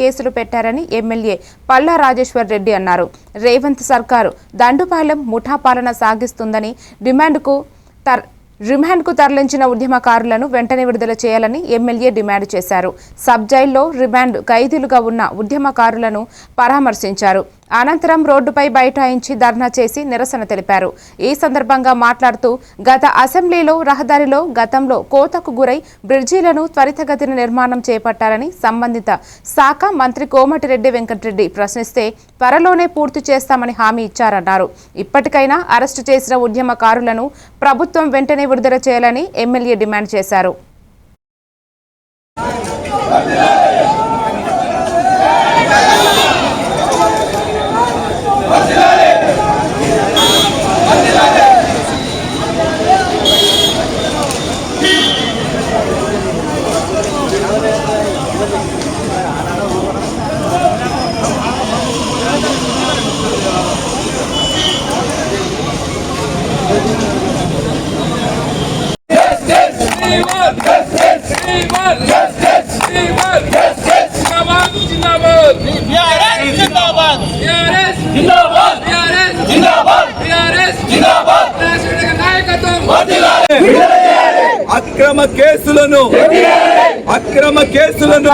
కేసులు పెట్టారని ఎమ్మెల్యే పల్లా రాజేశ్వర్ రెడ్డి అన్నారు. రేవంత్ సర్కారు దండుపాలెం ముఠా పాలన సాగిస్తుందని డిమాండ్కు తర్ రిమాండ్కు తరలించిన ఉద్యమకారులను వెంటనే విడుదల చేయాలని ఎమ్మెల్యే డిమాండ్ చేశారు. సబ్ జైల్లో రిమాండ్ ఖైదీలుగా ఉన్న ఉద్యమకారులను పరామర్శించారు. అనంతరం రోడ్డుపై బైఠాయించి ధర్నా చేసి నిరసన తెలిపారు. ఈ సందర్భంగా మాట్లాడుతూ గత అసెంబ్లీలో రహదారిలో గతంలో కోతకు గురై బ్రిడ్జీలను త్వరితగతిన నిర్మాణం చేపట్టాలని సంబంధిత శాఖ మంత్రి కోమటిరెడ్డి వెంకటరెడ్డి ప్రశ్నిస్తే త్వరలోనే పూర్తి చేస్తామని హామీ ఇచ్చారన్నారు. ఇప్పటికైనా అరెస్టు చేసిన ఉద్యమకారులను ప్రభుత్వం వెంటనే విడుదల చేయాలని ఎమ్మెల్యే డిమాండ్ చేశారు. జిందాబాద్ BRS జిందాబాద్. టిఆర్ఎస్ జిందాబాద్. టిఆర్ఎస్ జిందాబాద్. టిఆర్ఎస్ జిందాబాద్. నాయకత్వం. అక్రమ కేసులను అక్రమ కేసులను